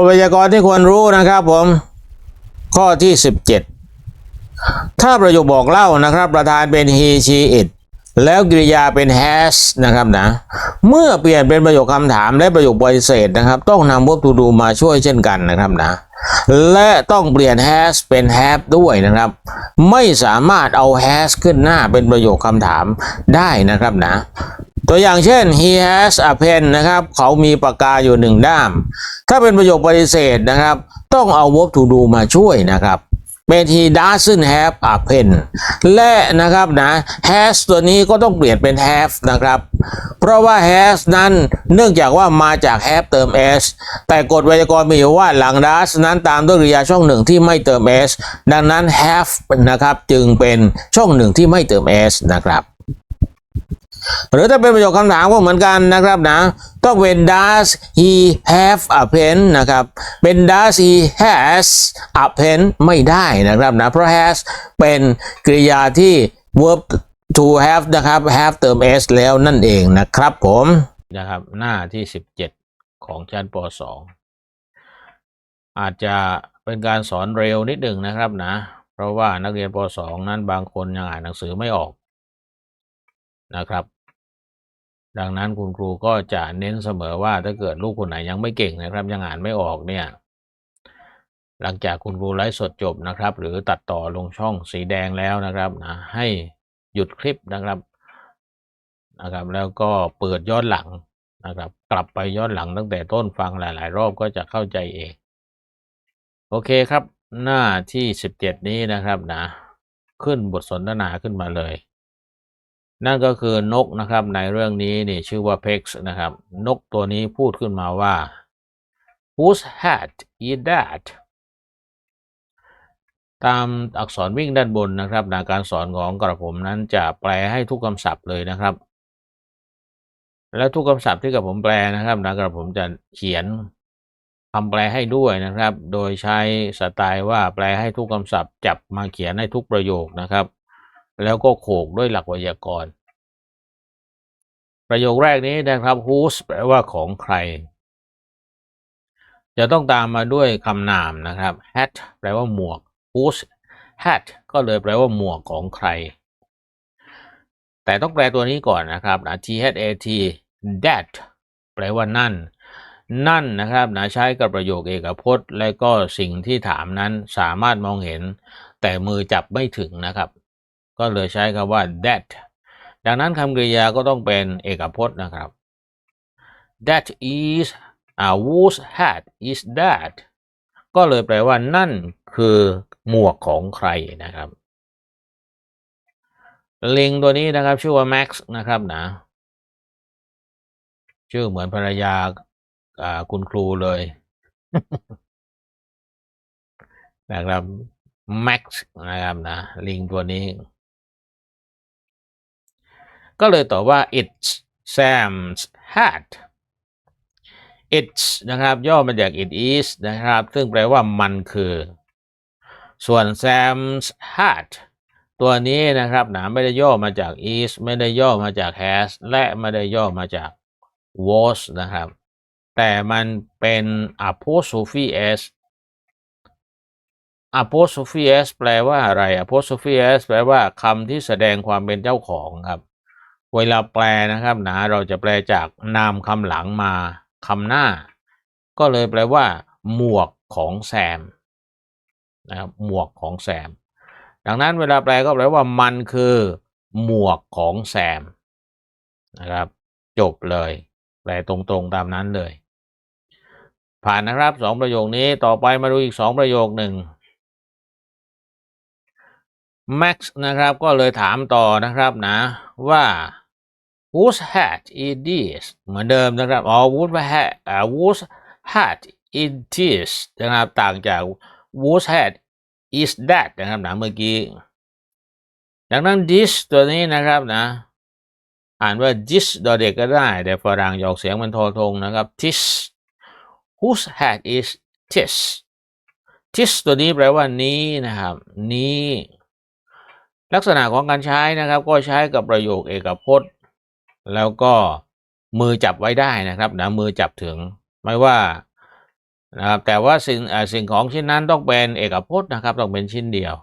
ทพยากรณ์ที่ควรรู้นะครับผม ข้อที่ 17 ถ้าประโยคบอกเล่านะครับ ประธานเป็น he she it แล้วกริยาเป็น has นะครับนะ เมื่อเปลี่ยนเป็นประโยคคำถามและประโยคปฏิเสธนะครับ ต้องนำ verb to do มาช่วยเช่นกันนะครับนะ และต้องเปลี่ยน has เป็น have ด้วยนะครับ ไม่สามารถเอา has ขึ้นหน้าเป็นประโยคคำถามได้นะครับนะ ตัวอย่างเช่น he has a pen นะครับ เขามีปากกาอยู่หนึ่งด้าม ถ้าเป็นประโยคปฏิเสธนะครับ ต้องเอา verb to do มาช่วยนะครับ เป็น he doesn't have a pen และนะครับนะ has ตัวนี้ก็ต้องเปลี่ยนเป็น have นะครับ เพราะว่า has นั้นเนื่องจากว่ามาจาก have เติม s แต่กฎไวยากรณ์มีอยู่ว่าหลัง does นั้นตามด้วยกริยาช่องหนึ่งที่ไม่เติม s ดังนั้น have นะครับจึงเป็นช่องหนึ่งที่ไม่เติม s นะครับ หรือถ้าเป็นประโยคคำถามก็เหมือนกันนะครับนะต้องเป็น does he have a pen นะครับ เป็น does he has a pen ไม่ได้นะครับนะเพราะ has เป็นกริยาที่ verb to have นะครับ have เติม s แล้วนั่นเองนะครับผมนะครับหน้าที่ 17 ของชั้นป .2 อาจจะเป็นการสอนเร็วนิดหนึ่งนะครับนะ เพราะว่านักเรียนป .2 นั้นบางคนยังอ่านหนังสือไม่ออกนะครับ ดังนั้นคุณครูก็จะเน้นเสมอว่าถ้าเกิดลูกคนไหนยังไม่เก่งนะครับ ยังอ่านไม่ออกเนี่ย หลังจากคุณครูไลฟ์สดจบนะครับ หรือตัดต่อลงช่องสีแดงแล้วนะครับนะให้หยุดคลิปนะครับนะครับ แล้วก็เปิดย้อนหลังนะครับ กลับไปย้อนหลังตั้งแต่ต้นฟังหลาย ๆ รอบก็จะเข้าใจเอง โอเคครับ หน้าที่สิบเจ็ดนี้นะครับนะ ขึ้นบทสนทนาขึ้นมาเลย นั่นก็คือนกนะครับในเรื่องนี้นี่ชื่อว่า Pex นะครับ นกตัวนี้พูดขึ้นมาว่า whose hat is that ตามอักษรวิ่งด้านบนนะครับในการสอนของกระผมนั้นจะแปลให้ทุกคำศัพท์เลยนะครับ และทุกคำศัพท์ที่กระผมแปลนะครับนะกระผมจะเขียนคำแปลให้ด้วยนะครับ โดยใช้สไตล์ว่าแปลให้ทุกคำศัพท์ จับมาเขียนให้ทุกประโยคนะครับ แล้วก็โขกด้วยหลักไวยากรณ์ ประโยคแรกนี้นะครับ whose แปลว่าของใคร จะต้องตามมาด้วยคำนามนะครับ hat แปลว่าหมวก whose hat ก็เลยแปลว่าหมวกของใคร แต่ต้องแปลตัวนี้ก่อนนะครับนะ t h a t that แปลว่านั่น นั่นนะครับนะใช้กับประโยคเอกพจน์ และก็สิ่งที่ถามนั้นสามารถมองเห็น แต่มือจับไม่ถึงนะครับ ก็เลยใช้คำว่า that ดังนั้นคำกริยาก็ต้องเป็นเอกพจน์นะครับ that is a whose hat is that ก็เลยแปลว่านั่นคือหมวกของใครนะครับ ลิงตัวนี้นะครับ ชื่อว่า Max นะครับนะ ชื่อเหมือนภรรยาอ่าคุณครูเลย นะครับ Max นะครับนะ ลิงตัวนี้ ก็เลยตอบว่า it's Sam's hat it's นะครับ ย่อมาจาก it is นะครับ ซึ่งแปลว่ามันคือ ส่วน Sam's hat ตัวนี้นะครับหนะไม่ได้ย่อมาจาก is ไม่ได้ย่อมาจาก has และไม่ได้ย่อมาจาก was นะครับ แต่มันเป็น apostrophe s apostrophe s แปลว่าอะไร apostrophe s แปลว่าคำที่แสดงความเป็นเจ้าของครับ เวลาแปลนะครับนะเราจะแปลจากนามคำหลังมาคำหน้า ก็เลยแปลว่า หมวกของแซมนะครับหมวกของแซม ดังนั้นเวลาแปลก็แปลว่ามันคือ หมวกของแซมนะครับ จบเลย แปลตรงๆตามนั้นเลย ผ่านนะครับสองประโยคนี้ต่อไปมาดูอีกสองประโยคหนึ่ง Max นะครับก็เลยถามต่อนะครับนะว่า whose hat is this เหมือนเดิมนะครับอ๋อ whose hat อ่า whose hat is this นะครับต่างจาก whose hat is that นะครับนะเมื่อกี้ดังนั้น this ตัวนี้นะครับนะ อ่านว่า this ดอเด็กก็ได้ แต่ฝรั่งออกเสียงมันโททงนะครับ this whose hat is this this ตัวนี้แปลว่านี้นะครับ นี้ ลักษณะของการใช้นะครับ ก็ใช้กับประโยคเอกพจน์ แล้วก็มือจับไว้ได้นะครับนะมือจับถึงไม่ว่านะครับแต่ว่าสิ่งสิ่งของชิ้นนั้นต้องเป็นเอกพจน์นะครับต้องเป็นชิ้นเดียว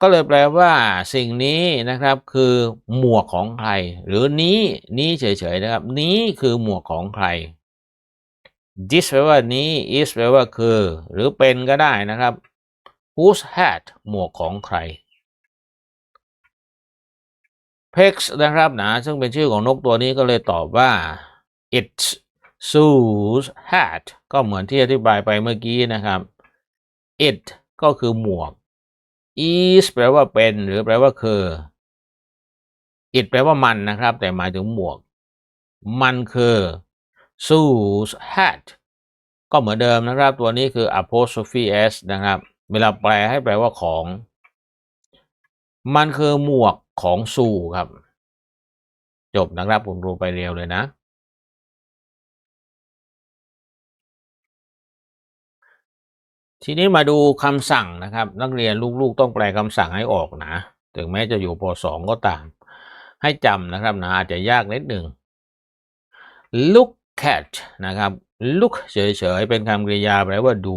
ก็เลยแปลว่าสิ่งนี้นะครับคือหมวกของใคร หรือนี้นี้เฉยๆนะครับ นี้คือหมวกของใคร this แปลว่านี้ is แปลว่าคือ หรือเป็นก็ได้นะครับ whose hat หมวกของใคร Pex นะครับนะซึ่งเป็นชื่อของนกตัวนี้ก็เลยตอบว่า it's Sue's hat ก็เหมือนที่อธิบายไปเมื่อกี้นะครับ it ก็คือหมวก is แปลว่าเป็นหรือแปลว่าคือ it แปลว่ามันนะครับ แต่หมายถึงหมวก มันคือ Sue's hat ก็เหมือนเดิมนะครับ ตัวนี้คือ apostrophe s นะครับ เวลาแปลให้แปลว่าของ มันคือหมวก ของซูครับ จบนะครับผมรู้ไปเร็วเลยนะ ทีนี้มาดูคำสั่งนะครับ นักเรียนลูกๆต้องแปลคำสั่งให้ออกนะ ถึงแม้จะอยู่ป .2 ก็ตาม ให้จำนะครับนะอาจจะยากนิดหนึ่ง look at นะครับ look เฉยๆ เป็นคำกริยาแปลว่าดู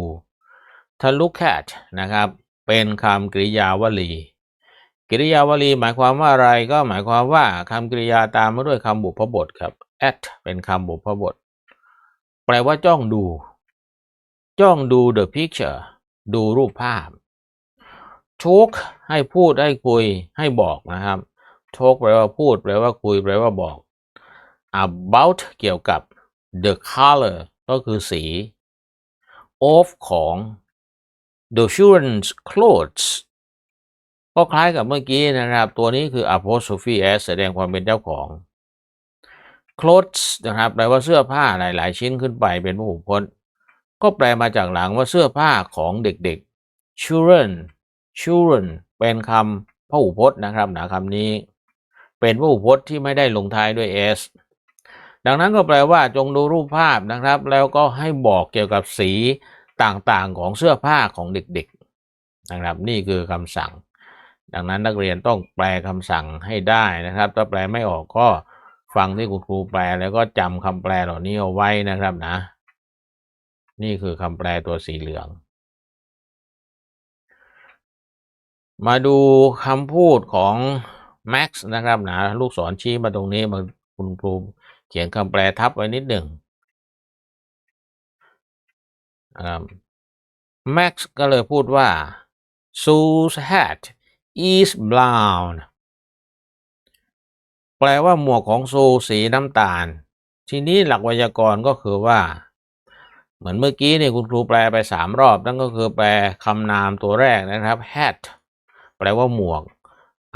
ถ้า look at นะครับ เป็นคำกริยาวลี กริยาวลีหมายความว่าอะไรก็หมายความว่าคำกริยาตามมาด้วยคำบุพบทครับ at เป็นคำบุพบท แปลว่าจ้องดู จ้องดู the picture ดูรูปภาพ talk ให้พูดให้คุยให้บอกนะครับ talk แปลว่าพูด แปลว่าคุย แปลว่าบอก about เกี่ยวกับ the color ก็คือสี of ของ the children's clothes ก็คล้ายกับเมื่อกี้นะครับ ตัวนี้คือ apostrophe s แสดงความเป็นเจ้าของ clothes นะครับแปลว่าเสื้อผ้าหลาย ๆ ชิ้นขึ้นไปเป็นพหูพจน์ ก็แปลมาจากหลังว่าเสื้อผ้าของเด็ก ๆ children children เป็นคำพหูพจน์นะครับหนะคำนี้ เป็นพหูพจน์ที่ไม่ได้ลงท้ายด้วย s ดังนั้นก็แปลว่าจงดูรูปภาพนะครับ แล้วก็ให้บอกเกี่ยวกับสีต่างๆของเสื้อผ้าของเด็ก ๆ นะครับ นี่คือคำสั่ง ดังนั้นนักเรียนต้องแปลคำสั่งให้ได้นะครับ ถ้าแปลไม่ออกก็ฟังที่คุณครูแปลแล้วก็จำคำแปลเหล่านี้เอาไว้นะครับนะ นี่คือคำแปลตัวสีเหลือง มาดูคำพูดของ Max นะครับนะลูกศรชี้มาตรงนี้มาคุณครูเขียนคำแปลทับไว้นิดหนึ่งนะครับ Max ก็เลยพูดว่า Sue's hat is brown แปลว่าหมวกของซูสีน้ำตาล ทีนี้หลักไวยากรณ์ก็คือว่า เหมือนเมื่อกี้เนี่ยคุณครูแปลไปสามรอบ นั่นก็คือแปลคำนามตัวแรกนะครับ hat แปลว่าหมวก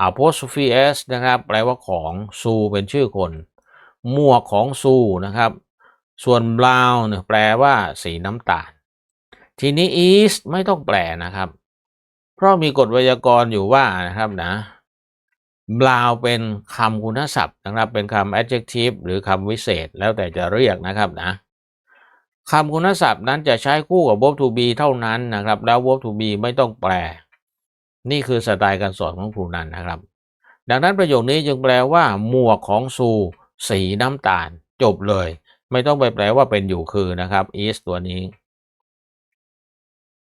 apostrophe s นะครับ แปลว่าของซูเป็นชื่อคน หมวกของซูนะครับ ส่วน brown แปลว่าสีน้ำตาล ทีนี้ is ไม่ต้องแปลนะครับ ราะมีกฎไวยากรณ์อยู่ว่านะครับนะ brown เป็นคำคุณศัพท์นะครับ เป็นคำ adjective หรือคำวิเศษแล้วแต่จะเรียกนะครับนะคำคุณศัพท์นั้นจะใช้คู่กับ verb to be เท่านั้นนะครับ แล้ว verb to be ไม่ต้องแปล นี่คือสไตล์การสอนของครูนันนะครับ ดังนั้นประโยคนี้จึงแปลว่าหมวกของซู สีน้ำตาล จบเลย ไม่ต้องไปแปลว่าเป็นอยู่คือนะครับ is ตัวนี้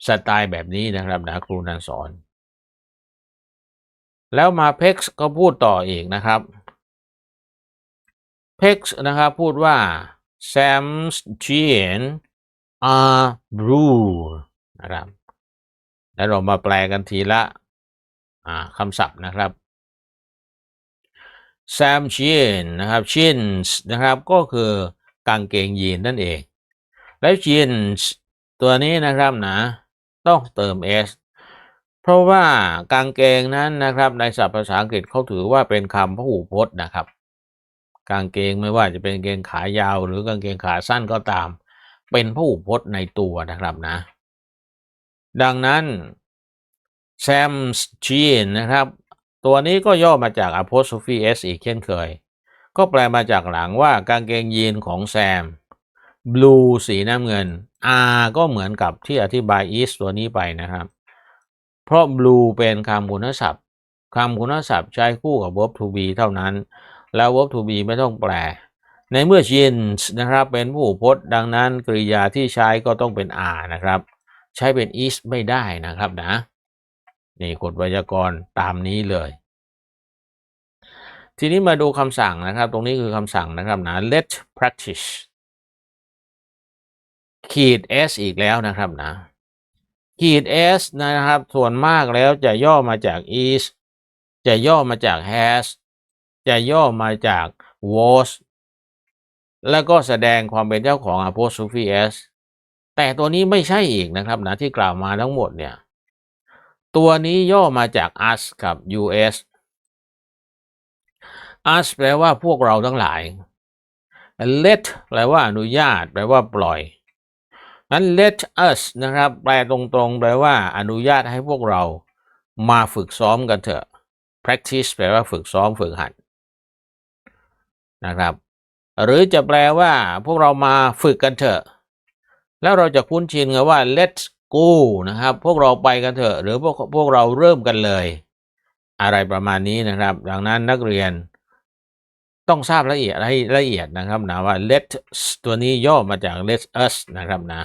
สไตล์แบบนี้นะครับนะครูนันสอน แล้วมา Pex ก็พูดต่ออีกนะครับ Pex นะครับพูดว่า Sam's jeans are blue นะครับแล้วเรามาแปลกันทีละคำศัพท์นะครับ Sam jean นะครับ jeans นะครับก็คือกางเกงยีนนั่นเอง แล้ว jeans ตัวนี้นะครับนะ ต้องเติม s เพราะว่ากางเกงนั้นนะครับ ในศัพท์ภาษาอังกฤษเขาถือว่าเป็นคำพหูพจน์นะครับ กางเกงไม่ว่าจะเป็นกางเกงขายาว หรือกางเกงขาสั้นก็ตาม เป็นพหูพจน์ในตัวนะครับนะ ดังนั้น Sam's jean นะครับ ตัวนี้ก็ย่อมาจาก apostrophe s อีกเช่นเคย ก็แปลมาจากหลังว่ากางเกงยีนของแซม blue สีน้ำเงิน r ก็เหมือนกับที่อธิบาย is ตัวนี้ไปนะครับ เพราะ blue เป็นคำคุณศัพท์คำคุณศัพท์ใช้คู่กับ verb to be เท่านั้น แล้ว verb to be ไม่ต้องแปล ในเมื่อ jeans นะครับ เป็นผู้พจน์ดังนั้นกริยาที่ใช้ก็ต้องเป็น R นะครับ ใช้เป็น is ไม่ได้นะครับนะ นี่กฎไวยากรณ์ตามนี้เลย ทีนี้มาดูคำสั่งนะครับ ตรงนี้คือคำสั่งนะครับนะ let practice ขีด s อีกแล้วนะครับนะขีด s นะครับ ส่วนมากแล้วจะย่อมาจาก is จะย่อมาจาก has จะย่อมาจาก was แล้วก็แสดงความเป็นเจ้าของ apostrophe s แต่ตัวนี้ไม่ใช่อีกนะครับนะที่กล่าวมาทั้งหมดเนี่ย ตัวนี้ย่อมาจาก us กับ us us แปลว่าพวกเราทั้งหลาย let แปลว่าอนุญาต แปลว่าปล่อย นั้น let us นะครับแปลตรงๆแปลว่าอนุญาตให้พวกเรามาฝึกซ้อมกันเถอะ practice แปลว่าฝึกซ้อมฝึกหัดนะครับ หรือจะแปลว่าพวกเรามาฝึกกันเถอะ แล้วเราจะคุ้นชินกันว่า let's go นะครับ พวกเราไปกันเถอะ หรือพวกพวกเราเริ่มกันเลย อะไรประมาณนี้นะครับ ดังนั้นนักเรียนต้องทราบละเอียดให้ละเอียดนะครับนะว่า let ตัวนี้ย่อมาจาก let us นะครับนะ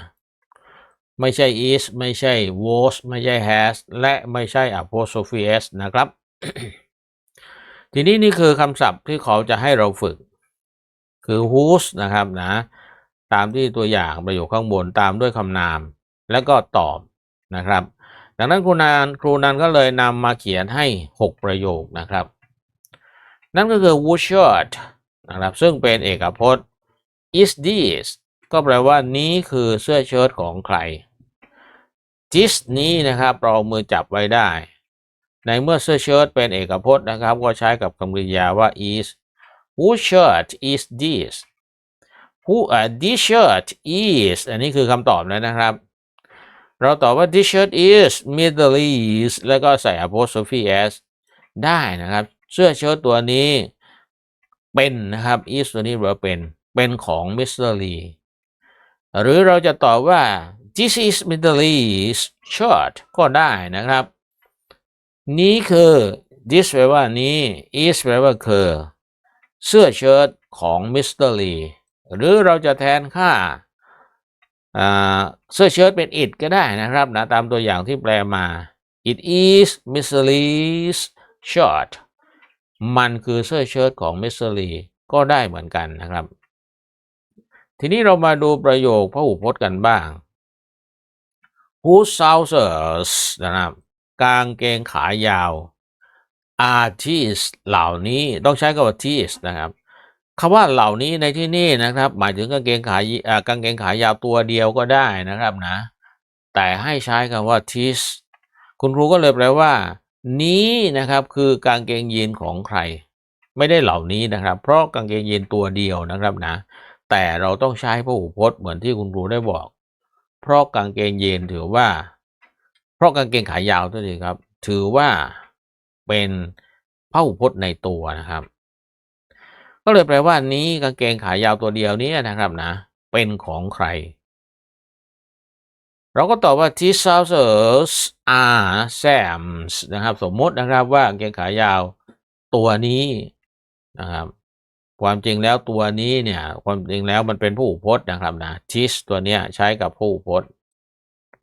ไม่ใช่ is ไม่ใช่ was ไม่ใช่ has และไม่ใช่ apostrophe s นะครับ ทีนี้นี่คือคำศัพท์ที่เขาจะให้เราฝึก คือ whose นะครับนะ ตามที่ตัวอย่างประโยคข้างบนตามด้วยคำนาม แล้วก็ตอบนะครับ ดังนั้นครูนานครูนันก็เลยนำมาเขียนให้ 6 ประโยคนะครับ นั่นก็คือ whose shirt นะครับซึ่งเป็นเอกพจน์ is this ก็แปลว่านี้คือเสื้อเชิ้ตของใคร this นี้นะครับเราเอามือจับไว้ได้ ในเมื่อเสื้อเชิ้ตเป็นเอกพจน์นะครับ ก็ใช้กับคำกริยาว่า is whose shirt is this who uh, this shirt is อันนี้คือคำตอบแล้วนะครับ เราตอบว่า this shirt is Middle East แล้วก็ใส่ apostrophe s ได้นะครับ เสื้อเชิ้ตตัวนี้เป็นนะครับ is ตัวนี้แปลว่าเป็นเป็นของ Mr. Lee หรือเราจะตอบว่า this is Middle East shirt ก็ได้นะครับ นี้คือ this แปลว่านี้ is แปลว่าคือ เสื้อเชิ้ตของ Mr. Lee หรือเราจะแทนค่าเสื้อเชิ้ตเป็น it ก็ได้นะครับนะตามตัวอย่างที่แปลมา it is Mr. Lee's shirt มันคือเสื้อเชิ้ตของ Mr. Lee ก็ได้เหมือนกันนะครับ ทีนี้เรามาดูประโยคพหูพจน์กันบ้าง whose trousers นะครับกางเกงขายาว artist เหล่านี้ต้องใช้คำว่า tees นะครับคำว่าเหล่านี้ในที่นี่นะครับ หมายถึงกางเกงขายอ่ากางเกงขายาวตัวเดียวก็ได้นะครับนะ แต่ให้ใช้คำว่า tees คุณครูก็เลยแปลว่า นี้นะครับคือกางเกงยีนของใคร ไม่ได้เหล่านี้นะครับ เพราะกางเกงยีนตัวเดียวนะครับนะ แต่เราต้องใช้พหูพจน์เหมือนที่คุณครูได้บอก เพราะกางเกงยีนถือว่า เพราะกางเกงขายาวตัวนี้ครับ ถือว่าเป็นพหูพจน์ในตัวนะครับ ก็เลยแปลว่านี้กางเกงขายาวตัวเดียวนี้นะครับนะ เป็นของใคร เราก็ตอบว่า these trousers are Sam's นะครับ สมมตินะครับว่ากางเกงขายาวตัวนี้นะครับ ความจริงแล้วตัวนี้เนี่ย ความจริงแล้วมันเป็นผู้พจน์นะครับนะ this ตัวเนี้ยใช้กับผู้พจน์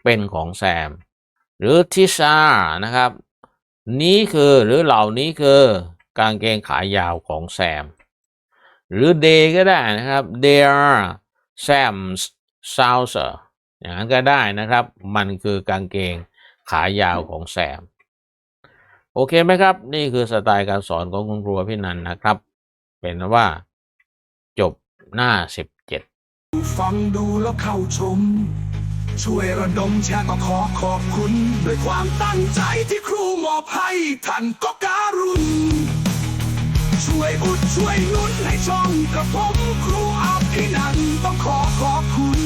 เป็นของแซม หรือ these are นะครับ นี้คือหรือเหล่านี้คือกางเกงขายาวของแซม หรือ they ก็ได้นะครับ there Sam's trouser อย่างนั้นก็ได้นะครับ มันคือกางเกงขายาวของแซม โอเคไหมครับ นี่คือสไตล์การสอนของคุณครูพี่นันนะครับ เป็นว่า จบหน้าสิบเจ็ดฟังดูแล้วเข้าชม ช่วยระดมแชร์ก็ขอขอบคุณ ด้วยความตั้งใจที่ครูมอบให้ท่านก็การุณช่วยอุดช่วยนุนให้ช่องกระผมครูอาพินันต้องขอขอบคุณ